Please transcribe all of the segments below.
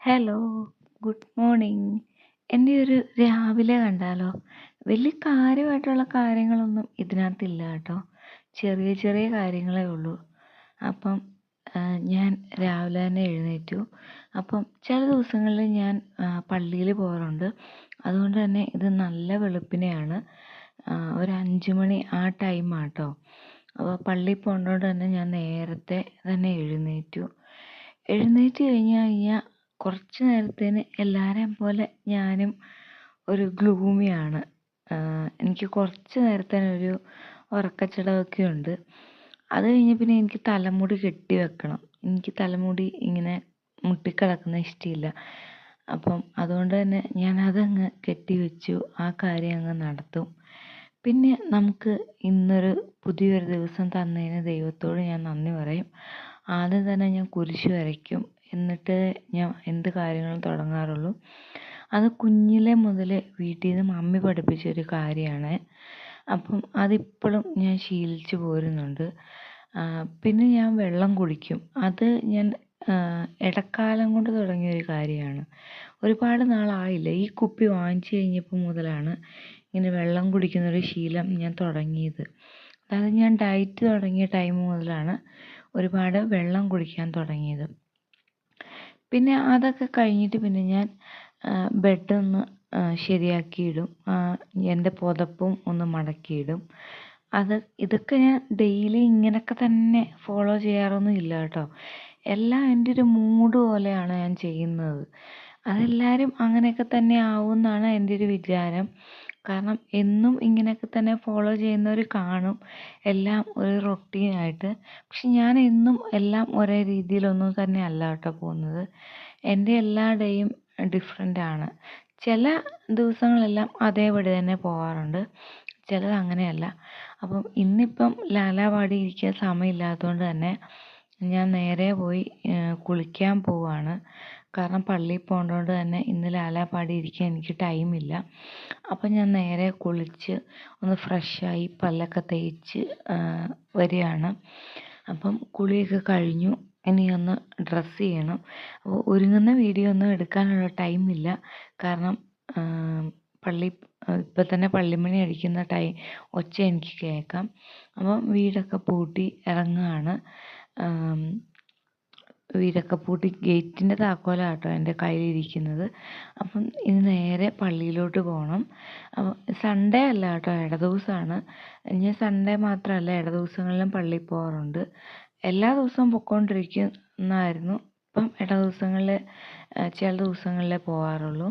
Hello good morning എന്റെ ഒരു രാവിലെ കണ്ടാലോ? വലിയ കാര്യമായിട്ടുള്ള കാര്യങ്ങളൊന്നും ഇതിനകത്തില്ല കേട്ടോ. ചെറിയ ചെറിയ കാര്യങ്ങളേ ഉള്ളൂ. അപ്പം ഞാൻ രാവിലെ തന്നെ എഴുന്നേറ്റു. അപ്പം ചില ദിവസങ്ങളിൽ ഞാൻ പള്ളിയിൽ പോകാറുണ്ട്. അതുകൊണ്ട് തന്നെ ഇത് നല്ല വെളുപ്പിനെയാണ്. ഒരു അഞ്ച് മണി ആ ടൈമാണ് കേട്ടോ അപ്പോൾ പള്ളിയിൽ പോകേണ്ടതുകൊണ്ട് തന്നെ ഞാൻ നേരത്തെ തന്നെ എഴുന്നേറ്റു. എഴുന്നേറ്റ് കഴിഞ്ഞ് കഴിഞ്ഞാൽ കുറച്ച് നേരത്തേന് എല്ലാവരെയും പോലെ ഞാനും ഒരു ഗ്ലൂമിയാണ്. എനിക്ക് കുറച്ച് നേരത്തേനൊരു ഉറക്കച്ചടവൊക്കെ ഉണ്ട്. അത് കഴിഞ്ഞ് പിന്നെ എനിക്ക് തലമുടി കെട്ടി വെക്കണം. എനിക്ക് തലമുടി ഇങ്ങനെ മുട്ടിക്കിടക്കുന്ന ഇഷ്ടമില്ല അപ്പം അതുകൊണ്ട് തന്നെ ഞാൻ അതങ്ങ് കെട്ടി വെച്ചു. ആ കാര്യം അങ്ങ് നടത്തും. പിന്നെ നമുക്ക് ഇന്നൊരു പുതിയൊരു ദിവസം തന്നതിന് ദൈവത്തോട് ഞാൻ നന്ദി പറയും. ആദ്യം തന്നെ ഞാൻ കുരിശ് വരയ്ക്കും. എന്നിട്ട് ഞാൻ എന്ത് കാര്യങ്ങളും തുടങ്ങാറുള്ളൂ. അത് കുഞ്ഞിലെ മുതൽ വീട്ടിൽ നിന്ന് മമ്മി പഠിപ്പിച്ച ഒരു കാര്യമാണ്. അപ്പം അതിപ്പോഴും ഞാൻ ശീലിച്ചു പോരുന്നുണ്ട്. പിന്നെ ഞാൻ വെള്ളം കുടിക്കും. അത് ഞാൻ ഇടക്കാലം കൊണ്ട് തുടങ്ങിയ ഒരു കാര്യമാണ്. ഒരുപാട് നാളായില്ല. ഈ കുപ്പി വാങ്ങിച്ചു കഴിഞ്ഞപ്പോൾ മുതലാണ് ഇങ്ങനെ വെള്ളം കുടിക്കുന്ന ഒരു ശീലം ഞാൻ തുടങ്ങിയത്. അതായത് ഞാൻ ഡയറ്റ് തുടങ്ങിയ ടൈം മുതലാണ് ഒരുപാട് വെള്ളം കുടിക്കാൻ തുടങ്ങിയത്. പിന്നെ അതൊക്കെ കഴിഞ്ഞിട്ട് പിന്നെ ഞാൻ ബെഡൊന്ന് ശരിയാക്കിയിടും. എന്റെ പുതപ്പും ഒന്ന് മടക്കിയിടും. അത് ഇതൊക്കെ ഞാൻ ഡെയിലി ഇങ്ങനെയൊക്കെ തന്നെ ഫോളോ ചെയ്യാറൊന്നും ഇല്ല കേട്ടോ. എല്ലാം എന്റെ ഒരു മൂഡ് പോലെയാണ് ഞാൻ ചെയ്യുന്നത്. അതെല്ലാവരും അങ്ങനെയൊക്കെ തന്നെ ആവും എന്നാണ് എന്റെ ഒരു വിചാരം. കാരണം എന്നും ഇങ്ങനെയൊക്കെ തന്നെ ഫോളോ ചെയ്യുന്നവർ കാണും. എല്ലാം ഒരു റൊട്ടീനായിട്ട് പക്ഷെ ഞാൻ എന്നും എല്ലാം ഒരേ രീതിയിലൊന്നും തന്നെ അല്ല കേട്ടോ പോകുന്നത്. എന്റെ എല്ലാ ഡേയും ഡിഫറെന്റ് ആണ്. ചില ദിവസങ്ങളെല്ലാം അതേപടി തന്നെ പോകാറുണ്ട് ചിലത് അങ്ങനെയല്ല. അപ്പം ഇന്നിപ്പം ലാലാവാടി ഇരിക്കാൻ സമയമില്ലാത്തതുകൊണ്ട് തന്നെ ഞാൻ നേരെ പോയി കുളിക്കാൻ പോവാണ്. കാരണം പള്ളിയിൽ പോകേണ്ടതുകൊണ്ട് തന്നെ ഇന്ന് ലാലാപ്പാടി ഇരിക്കാൻ എനിക്ക് ടൈമില്ല അപ്പം ഞാൻ നേരെ കുളിച്ച് ഒന്ന് ഫ്രഷായി പല്ലൊക്കെ തേച്ച് വരികയാണ്. അപ്പം കുളിയൊക്കെ കഴിഞ്ഞു. ഇനി ഒന്ന് ഡ്രസ്സ് ചെയ്യണം. അപ്പോൾ ഒരുങ്ങുന്ന വീഡിയോ ഒന്നും എടുക്കാനുള്ള ടൈമില്ല കാരണം പള്ളി ഇപ്പം തന്നെ പള്ളിമണി അടിക്കുന്ന ടൈം ഒച്ച എനിക്ക് കേൾക്കാം. അപ്പം വീടൊക്കെ പൂട്ടി ഇറങ്ങുകയാണ്. വീടൊക്കെ പൂട്ടി ഗേറ്റിന്റെ താക്കോലാണ് കേട്ടോ എന്റെ കയ്യിലിരിക്കുന്നത്. അപ്പം ഇനി നേരെ പള്ളിയിലോട്ട് പോകണം അപ്പം സൺഡേ അല്ല കേട്ടോ ഇട ദിവസമാണ് ഞാൻ സൺഡേ മാത്രമല്ല ഇട ദിവസങ്ങളിലും പള്ളിയിൽ പോകാറുണ്ട് എല്ലാ ദിവസവും പൊയ്ക്കൊണ്ടിരിക്കുന്നതായിരുന്നു ഇപ്പം ഇട ദിവസങ്ങളിൽ ചില ദിവസങ്ങളിലേ പോകാറുള്ളൂ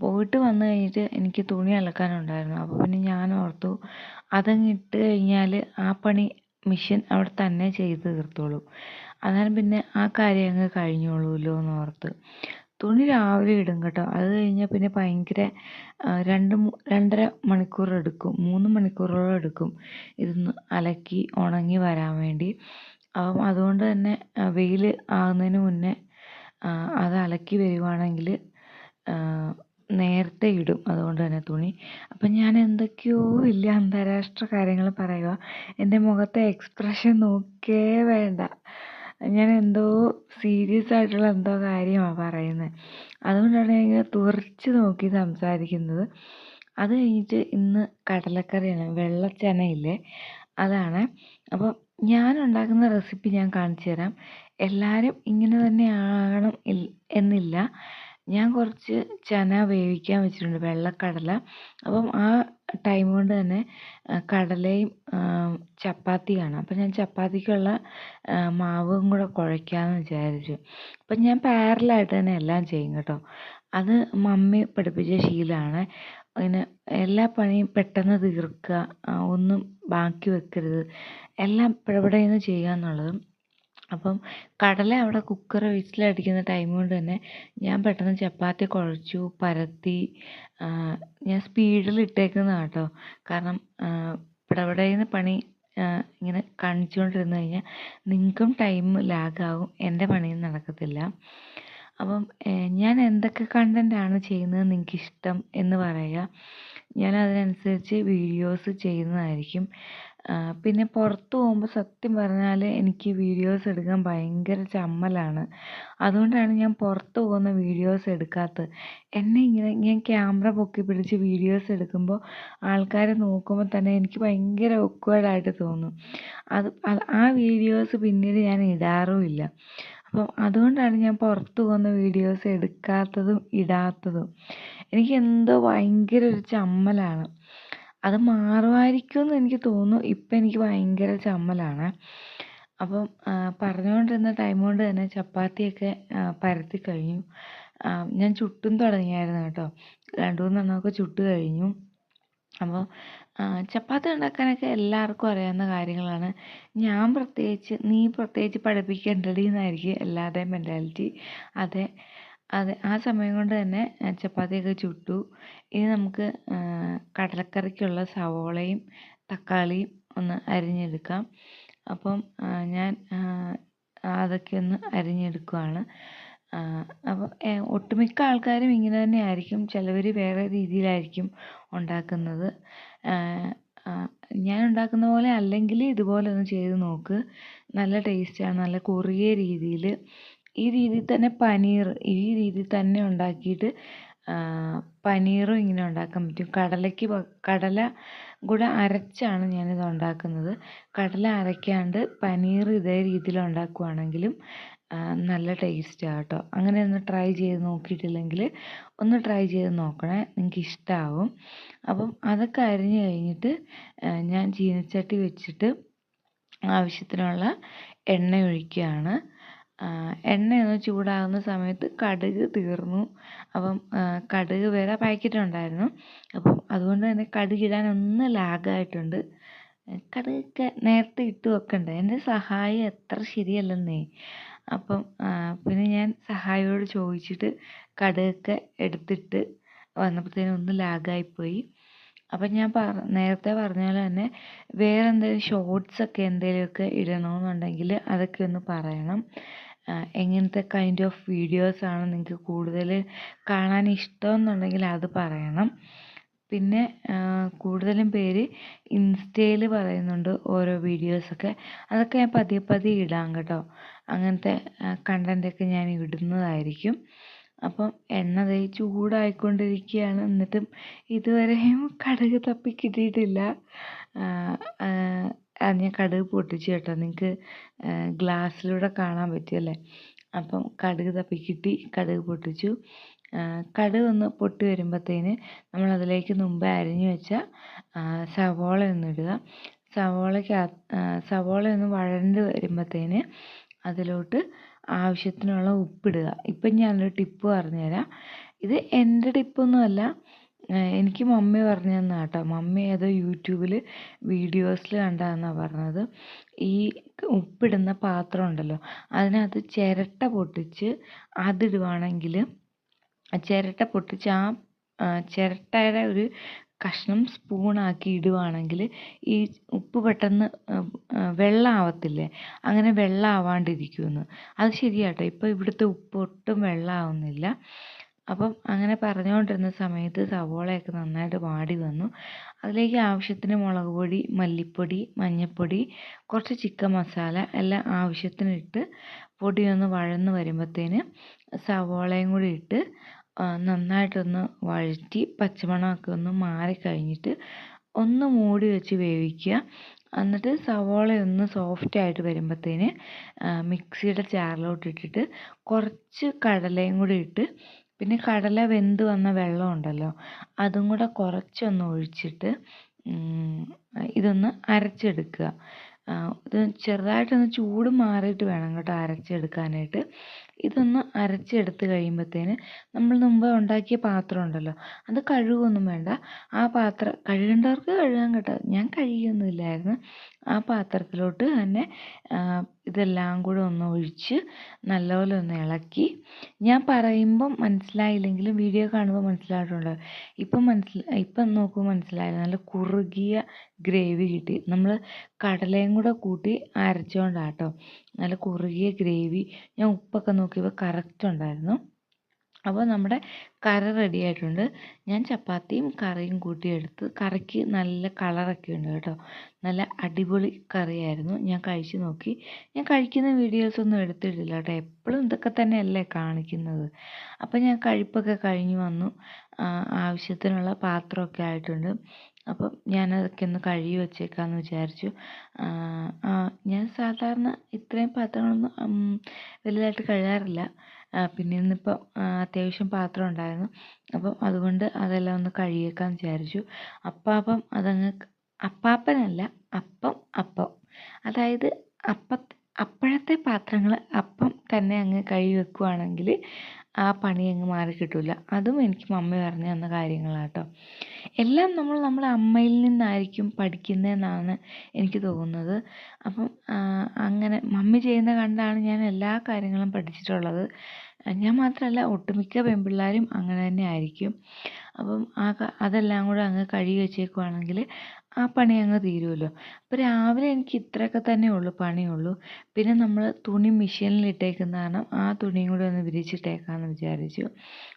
പോയിട്ട് വന്നു കഴിഞ്ഞിട്ട് എനിക്ക് തുണി അലക്കാനുണ്ടായിരുന്നു. അപ്പോൾ പിന്നെ ഞാൻ ഓർത്തു അതങ്ങിട്ട് കഴിഞ്ഞാൽ ആ പണി മിഷൻ അവിടെ തന്നെ ചെയ്ത് തീർത്തോളും. അന്നേരം പിന്നെ ആ കാര്യം അങ്ങ് കഴിഞ്ഞോളൂല്ലോ എന്ന് ഓർത്ത്. തുണി രാവിലെ ഇടും കേട്ടോ. അത് കഴിഞ്ഞാൽ പിന്നെ ഭയങ്കര രണ്ട് രണ്ടര മണിക്കൂർ എടുക്കും. മൂന്ന് മണിക്കൂറോളം എടുക്കും ഇതൊന്ന് അലക്കി ഉണങ്ങി വരാൻ വേണ്ടി. അപ്പം അതുകൊണ്ട് തന്നെ വെയിൽ ആകുന്നതിന് മുന്നേ അത് അലക്കി വരുവാണെങ്കിൽ നേരത്തെ ഇടും അതുകൊണ്ട് തന്നെ തുണി. അപ്പം ഞാൻ എന്തൊക്കെയോ വലിയ അന്താരാഷ്ട്ര കാര്യങ്ങൾ പറയുക എന്റെ മുഖത്തെ എക്സ്പ്രഷൻ നോക്കേ വേണ്ട. ഞാൻ എന്തോ സീരിയസ് ആയിട്ടുള്ള എന്തോ കാര്യമാണ് പറയുന്നത് അതുകൊണ്ടാണ് ഞാൻ ഇങ്ങനെ തുറച്ച് നോക്കി സംസാരിക്കുന്നത്. അത് കഴിഞ്ഞിട്ട് ഇന്ന് കടലക്കറിയാണ് വെള്ളച്ചനയില്ലേ? അതാണ്. അപ്പോൾ ഞാൻ ഉണ്ടാക്കുന്ന റെസിപ്പി ഞാൻ കാണിച്ചു തരാം എല്ലാവരും ഇങ്ങനെ തന്നെ ആകണം എന്നില്ല. ഞാൻ കുറച്ച് ചന വേവിക്കാൻ വെച്ചിട്ടുണ്ട് വെള്ളക്കടല. അപ്പം ആ ടൈം കൊണ്ട് തന്നെ കടലയും ചപ്പാത്തിയാണ്. അപ്പം ഞാൻ ചപ്പാത്തിക്കുള്ള മാവും കൂടെ കുഴയ്ക്കാമെന്ന് വിചാരിച്ചു. അപ്പം ഞാൻ പാരലായിട്ട് തന്നെ എല്ലാം ചെയ്യും കേട്ടോ. അത് മമ്മി പഠിപ്പിച്ച ശീലമാണ്. പിന്നെ എല്ലാ പണിയും പെട്ടെന്ന് തീർക്കുക ഒന്നും ബാക്കി വെക്കരുത്. എല്ലാം പിടപെടേന്ന് ചെയ്യുക എന്നുള്ളതും അപ്പം കടല അവിടെ കുക്കർ വിസിലടിക്കുന്ന ടൈം കൊണ്ട് തന്നെ ഞാൻ പെട്ടെന്ന് ചപ്പാത്തി കുഴച്ചു പരത്തി ഞാൻ സ്പീഡിൽ ഇട്ടേക്കുന്നതാണ് കേട്ടോ കാരണം പിടപെടേന്ന് പണി ഇങ്ങനെ കാണിച്ചുകൊണ്ടിരുന്നു കഴിഞ്ഞാൽ നിങ്ങൾക്കും ടൈം ലാഗാകും എന്റെ പണിയും നടക്കത്തില്ല. അപ്പം ഞാൻ എന്തൊക്കെ കണ്ടന്റാണ് ചെയ്യുന്നത് നിങ്ങൾക്ക് ഇഷ്ടം എന്ന് പറയുക. ഞാൻ അതിനനുസരിച്ച് വീഡിയോസ് ചെയ്യുന്നതായിരിക്കും. പിന്നെ പുറത്ത് പോകുമ്പോൾ സത്യം പറഞ്ഞാൽ എനിക്ക് വീഡിയോസ് എടുക്കാൻ ഭയങ്കര ചമ്മലാണ്. അതുകൊണ്ടാണ് ഞാൻ പുറത്ത് പോകുന്ന വീഡിയോസ് എടുക്കാത്തത്. എന്നെ ഇങ്ങനെ ഞാൻ ക്യാമറ പൊക്കി പിടിച്ച് വീഡിയോസ് എടുക്കുമ്പോൾ ആൾക്കാർ നോക്കുമ്പോൾ തന്നെ എനിക്ക് ഭയങ്കര awkward തോന്നും. അത് ആ വീഡിയോസ് പിന്നീട് ഞാൻ ഇടാറുമില്ല. അപ്പം അതുകൊണ്ടാണ് ഞാൻ പുറത്ത് പോകുന്ന വീഡിയോസ് എടുക്കാത്തതും ഇടാത്തതും. എനിക്ക് എന്തോ ഭയങ്കര ഒരു ചമ്മലാണ്. അത് മാറുമായിരിക്കുമെന്ന് എനിക്ക് തോന്നുന്നു. ഇപ്പം എനിക്ക് ഭയങ്കര ചമ്മലാണ്. അപ്പം പറഞ്ഞുകൊണ്ടിരുന്ന ടൈം കൊണ്ട് തന്നെ ചപ്പാത്തിയൊക്കെ പരത്തി കഴിഞ്ഞു. ഞാൻ ചുട്ടും തുടങ്ങിയായിരുന്നു കേട്ടോ. രണ്ട് മൂന്നെണ്ണമൊക്കെ ചുട്ട് കഴിഞ്ഞു. അപ്പോൾ ചപ്പാത്തി ഉണ്ടാക്കാനൊക്കെ എല്ലാവർക്കും അറിയാവുന്ന കാര്യങ്ങളാണ്. ഞാൻ പ്രത്യേകിച്ച് നീ പ്രത്യേകിച്ച് പഠിപ്പിക്കേണ്ടടി എന്നായിരിക്കും എല്ലാവരുടെയും മെന്റാലിറ്റി അതെ അതെ ആ സമയം കൊണ്ട് തന്നെ ചപ്പാത്തിയൊക്കെ ചുട്ടു. ഇനി നമുക്ക് കടലക്കറിക്കുള്ള സവോളയും തക്കാളിയും ഒന്ന് അരിഞ്ഞെടുക്കാം. അപ്പം ഞാൻ അതൊക്കെ ഒന്ന് അരിഞ്ഞെടുക്കുവാണ്. അപ്പോൾ ഒട്ടുമിക്ക ആൾക്കാരും ഇങ്ങനെ തന്നെ ആയിരിക്കും ചിലവർ വേറെ രീതിയിലായിരിക്കും ഉണ്ടാക്കുന്നത്. ഞാൻ ഉണ്ടാക്കുന്ന പോലെ അല്ലെങ്കിൽ ഇതുപോലെ ഒന്ന് ചെയ്ത് നോക്ക്. നല്ല ടേസ്റ്റാണ്. നല്ല കുറുകിയ രീതിയിൽ ഈ രീതി തന്നെ പനീർ ഈ രീതി തന്നെ ഉണ്ടാക്കിയിട്ട് പനീറും ഇങ്ങനെ ഉണ്ടാക്കാൻ പറ്റും. കടലയ്ക്ക് കടല കൂടെ അരച്ചാണ് ഞാനിത് ഉണ്ടാക്കുന്നത്. കടല അരയ്ക്കാണ്ട് പനീർ ഇതേ രീതിയിൽ ഉണ്ടാക്കുകയാണെങ്കിലും നല്ല ടേസ്റ്റാണ് കേട്ടോ. അങ്ങനെ ഒന്ന് ട്രൈ ചെയ്ത് നോക്കിയിട്ടില്ലെങ്കിൽ ഒന്ന് ട്രൈ ചെയ്ത് നോക്കണേ നിങ്ങൾക്ക് ഇഷ്ടമാവും അപ്പം അതൊക്കെ അരിഞ്ഞ് കഴിഞ്ഞിട്ട് ഞാൻ ചീനച്ചട്ടി വെച്ചിട്ട് ആവശ്യത്തിനുള്ള എണ്ണ ഒഴിക്കുകയാണ്. എണ്ണയൊന്ന് ചൂടാകുന്ന സമയത്ത് കടുക് തീർന്നു. അപ്പം കടുക് വേറെ പാക്കറ്റ് ഉണ്ടായിരുന്നു അപ്പം അതുകൊണ്ട് തന്നെ കടുക് ഇടാൻ ഒന്ന് ലാഗായിട്ടുണ്ട്. കടുകൊക്കെ നേരത്തെ ഇട്ട് വെക്കണ്ടേ? എന്റെ സഹായം എത്ര ശരിയല്ലെന്നേ. അപ്പം പിന്നെ ഞാൻ സഹായിയോട് ചോദിച്ചിട്ട് കടുകൊക്കെ എടുത്തിട്ട് വന്നപ്പോഴത്തേനും ഒന്ന് ലാഗായിപ്പോയി. അപ്പം ഞാൻ പറ നേരത്തെ പറഞ്ഞ പോലെ തന്നെ വേറെ എന്തെങ്കിലും ഷോർട്സൊക്കെ എന്തെങ്കിലുമൊക്കെ ഇടണമെന്നുണ്ടെങ്കിൽ അതൊക്കെ ഒന്ന് പറയണം. എങ്ങനത്തെ കൈൻഡ് ഓഫ് വീഡിയോസാണ് നിങ്ങൾക്ക് കൂടുതൽ കാണാൻ ഇഷ്ടം എന്നുണ്ടെങ്കിൽ അത് പറയണം. പിന്നെ കൂടുതലും പേര് ഇൻസ്റ്റയിൽ പറയുന്നുണ്ട് ഓരോ വീഡിയോസൊക്കെ അതൊക്കെ ഞാൻ പതിയെ പതിയെ ഇടാം കേട്ടോ. അങ്ങനത്തെ കണ്ടന്റൊക്കെ ഞാൻ ഇടുന്നതായിരിക്കും. അപ്പം എണ്ണ ദേ ചൂടായിക്കൊണ്ടിരിക്കുകയാണ്. എന്നിട്ടും ഇതുവരെയും കടുക് തപ്പി കിട്ടിയിട്ടില്ല. ഞാൻ കടുക് പൊട്ടിച്ചു കേട്ടോ. നിങ്ങൾക്ക് ഗ്ലാസ്സിലൂടെ കാണാൻ പറ്റുമല്ലേ അപ്പം കടുക് തപ്പി കിട്ടി. കടുക് പൊട്ടിച്ചു. കടുക് ഒന്ന് പൊട്ടി വരുമ്പോഴത്തേന് നമ്മൾ അതിലേക്ക് മുമ്പ് അരിഞ്ഞു വെച്ച സവോള ഒന്ന് ഇടുക. സവോളയ്ക്ക് സവോള ഒന്ന് വഴണ്ട് വരുമ്പോഴത്തേന് അതിലോട്ട് ആവശ്യത്തിനുള്ള ഉപ്പിടുക ഇപ്പം ഞാനൊരു ടിപ്പ് പറഞ്ഞുതരാം. ഇത് എന്റെ ടിപ്പൊന്നുമല്ല എനിക്ക് മമ്മി പറഞ്ഞു തന്ന കേട്ടോ. മമ്മി ഏതോ യൂട്യൂബിൽ വീഡിയോസിൽ കണ്ടതെന്നാണ് പറഞ്ഞത്. ഈ ഉപ്പിടുന്ന പാത്രം ഉണ്ടല്ലോ അതിനകത്ത് ചിരട്ട പൊട്ടിച്ച് അതിടുവാണെങ്കിൽ ചിരട്ട പൊട്ടിച്ച് ആ ചിരട്ടയുടെ ഒരു കഷ്ണം സ്പൂണാക്കി ഇടുവാണെങ്കിൽ ഈ ഉപ്പ് പെട്ടെന്ന് വെള്ളമാവത്തില്ലേ അങ്ങനെ വെള്ളമാവാണ്ടിരിക്കുമെന്ന് അത് ശരിയാട്ടോ. ഇപ്പോൾ ഇവിടുത്തെ ഉപ്പ് ഒട്ടും വെള്ളമാവുന്നില്ല അപ്പം അങ്ങനെ പറഞ്ഞുകൊണ്ടിരുന്ന സമയത്ത് സവോളയൊക്കെ നന്നായിട്ട് വാടി വന്നു. അതിലേക്ക് ആവശ്യത്തിന് മുളക് പൊടി മല്ലിപ്പൊടി മഞ്ഞൾപ്പൊടി കുറച്ച് ചിക്കൻ മസാല എല്ലാം ആവശ്യത്തിനിട്ട് പൊടി ഒന്ന് വഴന്ന് വരുമ്പോഴത്തേന് സവോളയും കൂടി ഇട്ട് നന്നായിട്ടൊന്ന് വഴറ്റി പച്ചമണമൊക്കെ ഒന്ന് മാറിക്കഴിഞ്ഞിട്ട് ഒന്ന് മൂടി വെച്ച് വേവിക്കുക. എന്നിട്ട് സവോള ഒന്ന് സോഫ്റ്റ് ആയിട്ട് വരുമ്പോഴത്തേന് മിക്സിയുടെ ജാറിലോട്ട് ഇട്ടിട്ട് കുറച്ച് കടലയും കൂടി ഇട്ട് പിന്നെ കടല വെന്ത് വന്ന വെള്ളം ഉണ്ടല്ലോ അതും കൂടെ കുറച്ചൊന്ന് ഒഴിച്ചിട്ട് ഇതൊന്ന് അരച്ചെടുക്കുക. ഇത് ചെറുതായിട്ടൊന്ന് ചൂട് മാറിയിട്ട് വേണം കേട്ടോ അരച്ചെടുക്കാനായിട്ട്. ഇതൊന്ന് അരച്ചെടുത്ത് കഴിയുമ്പോഴത്തേന് നമ്മൾ മുമ്പ് ഉണ്ടാക്കിയ പാത്രം ഉണ്ടല്ലോ അത് കഴുകൊന്നും വേണ്ട. ആ പാത്രം കഴുകേണ്ടവർക്ക് കഴുകാൻ കേട്ടോ. ഞാൻ കഴുകിയൊന്നുമില്ലായിരുന്നു. ആ പാത്രത്തിലോട്ട് തന്നെ ഇതെല്ലാം കൂടെ ഒന്ന് ഒഴിച്ച് നല്ലപോലെ ഒന്ന് ഇളക്കി. ഞാൻ പറയുമ്പം മനസ്സിലായില്ലെങ്കിലും വീഡിയോ കാണുമ്പോൾ മനസ്സിലായിട്ടുണ്ടോ ഇപ്പം മനസ്സിലായി ഇപ്പം നോക്കുമ്പോൾ മനസ്സിലായില്ല. നല്ല കുറുകിയ ഗ്രേവി കിട്ടി. നമ്മൾ കടലയും കൂടെ കൂട്ടി അരച്ചുകൊണ്ടാണ് കേട്ടോ നല്ല കുറുകിയ ഗ്രേവി ഞാൻ ഉപ്പൊക്കെ നോക്കിയപ്പോൾ കറക്റ്റ് ഉണ്ടായിരുന്നു. അപ്പോൾ നമ്മുടെ കറി റെഡി ആയിട്ടുണ്ട്. ഞാൻ ചപ്പാത്തിയും കറിയും കൂട്ടിയെടുത്ത് കറിക്ക് നല്ല കളറൊക്കെ ഉണ്ട് കേട്ടോ. നല്ല അടിപൊളി കറിയായിരുന്നു. ഞാൻ കഴിച്ച് നോക്കി. ഞാൻ കഴിക്കുന്ന വീഡിയോസ് ഒന്നും എടുത്തിട്ടില്ല കേട്ടോ. എപ്പോഴും ഇതൊക്കെ തന്നെയല്ലേ കാണിക്കുന്നത്. അപ്പോൾ ഞാൻ കഴിപ്പൊക്കെ കഴിഞ്ഞ് വന്നു. ആവശ്യത്തിനുള്ള പാത്രമൊക്കെ ആയിട്ടുണ്ട്. അപ്പം ഞാനതൊക്കെ ഒന്ന് കഴുകി വെച്ചേക്കാമെന്ന് വിചാരിച്ചു. ഞാൻ സാധാരണ ഇത്രയും പാത്രങ്ങളൊന്നും വലുതായിട്ട് കഴുകാറില്ല. പിന്നെ ഇന്നിപ്പം അത്യാവശ്യം പാത്രം ഉണ്ടായിരുന്നു. അപ്പം അതുകൊണ്ട് അതെല്ലാം ഒന്ന് കഴുകിയേക്കാമെന്ന് വിചാരിച്ചു. അപ്പാപ്പം അതങ്ങ് അപ്പാപ്പനല്ല അപ്പം അപ്പം. അതായത് അപ്പം അപ്പോഴത്തെ പാത്രങ്ങൾ അപ്പം തന്നെ അങ്ങ് കഴുകി വെക്കുവാണെങ്കിൽ ആ പണി അങ്ങ് മാറി കിട്ടില്ല അതും എനിക്ക് മമ്മി പറഞ്ഞു തന്ന കാര്യങ്ങളാണ് കേട്ടോ എല്ലാം നമ്മൾ നമ്മളെ അമ്മയിൽ നിന്നായിരിക്കും പഠിക്കുന്നതെന്നാണ് എനിക്ക് തോന്നുന്നത്. അപ്പം അങ്ങനെ മമ്മി ചെയ്യുന്ന കണ്ടാണ് ഞാൻ എല്ലാ കാര്യങ്ങളും പഠിച്ചിട്ടുള്ളത്. ഞാൻ മാത്രമല്ല ഒട്ടുമിക്ക പെൺപിള്ളേരും അങ്ങനെ തന്നെ ആയിരിക്കും. അപ്പം ആ അതെല്ലാം കൂടെ അങ്ങ് കഴുകി വെച്ചേക്കുവാണെങ്കിൽ ആ പണി അങ്ങ് തീരുമല്ലോ അപ്പോൾ രാവിലെ എനിക്ക് ഇത്രയൊക്കെ തന്നെ ഉള്ളൂ പണിയുള്ളൂ പിന്നെ നമ്മൾ തുണി മെഷീനിൽ ഇട്ടേക്കുന്ന കാരണം ആ തുണിയും കൂടി ഒന്ന് വിരിച്ചിട്ടേക്കാമെന്ന് വിചാരിച്ചു.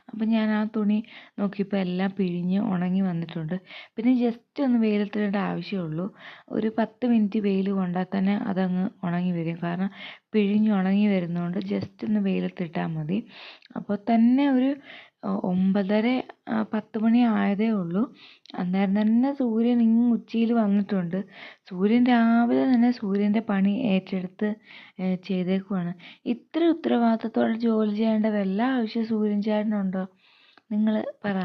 അപ്പോൾ ഞാൻ ആ തുണി നോക്കിയപ്പോൾ എല്ലാം പിഴിഞ്ഞ് ഉണങ്ങി വന്നിട്ടുണ്ട്. പിന്നെ ജസ്റ്റ് ഒന്ന് വെയിലത്തിടേണ്ട ആവശ്യമുള്ളൂ. ഒരു പത്ത് മിനിറ്റ് വെയിൽ കൊണ്ടാൽ തന്നെ അതങ്ങ് ഉണങ്ങി വരും. കാരണം പിഴിഞ്ഞ് ഉണങ്ങി വരുന്നതുകൊണ്ട് ജസ്റ്റ് ഒന്ന് വെയിലത്തിട്ടാൽ മതി. അപ്പോൾ തന്നെ ഒരു ഒമ്പതര പത്ത് മണി ആയതേ ഉള്ളൂ. അന്നേരം തന്നെ സൂര്യൻ ഇങ്ങ് ഉച്ചിയിൽ വന്നിട്ടുണ്ട്. സൂര്യൻ രാവിലെ തന്നെ സൂര്യന്റെ പണി ഏറ്റെടുത്ത് ചെയ്തേക്കുവാണ്. ഇത്ര ഉത്തരവാദിത്തത്തോടെ ജോലി ചെയ്യേണ്ട വല്ല ആവശ്യം സൂര്യൻ ചേട്ടനുണ്ടോ? നിങ്ങൾ പറ.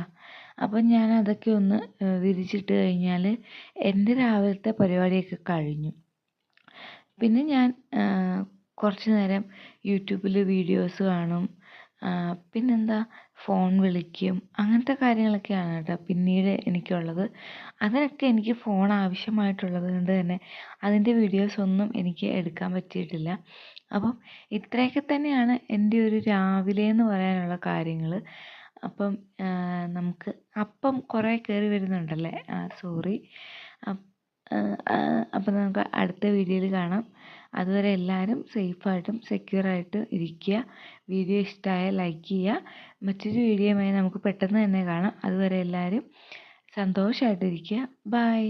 അപ്പം ഞാൻ അതൊക്കെ ഒന്ന് വിരിച്ചിട്ട് കഴിഞ്ഞാൽ എന്റെ രാവിലത്തെ പരിപാടിയൊക്കെ കഴിഞ്ഞു. പിന്നെ ഞാൻ കുറച്ച് നേരം യൂട്യൂബിൽ വീഡിയോസ് കാണും. പിന്നെന്താ? ഫോൺ വിളിക്കും. അങ്ങനത്തെ കാര്യങ്ങളൊക്കെയാണ് കേട്ടോ പിന്നീട് എനിക്കുള്ളത്. അതിനൊക്കെ എനിക്ക് ഫോൺ ആവശ്യമായിട്ടുള്ളത് കൊണ്ട് തന്നെ അതിന്റെ വീഡിയോസ് ഒന്നും എനിക്ക് എടുക്കാൻ പറ്റിയിട്ടില്ല. അപ്പം ഇത്രയൊക്കെ തന്നെയാണ് എന്റെ ഒരു രാവിലെ എന്ന് പറയാനുള്ള കാര്യങ്ങൾ അപ്പം നമുക്ക് അപ്പം കുറേ കയറി വരുന്നുണ്ടല്ലേ? സോറി. അപ്പം നമുക്ക് അടുത്ത വീഡിയോയിൽ കാണാം. അതുവരെ എല്ലാവരും സേഫായിട്ടും സെക്യൂറായിട്ടും ഇരിക്കുക. വീഡിയോ ഇഷ്ടമായാൽ ലൈക്ക് ചെയ്യുക. മറ്റൊരു വീഡിയോയുമായി നമുക്ക് പെട്ടെന്ന് തന്നെ കാണാം. അതുവരെ എല്ലാവരും സന്തോഷമായിട്ടിരിക്കുക ബൈ.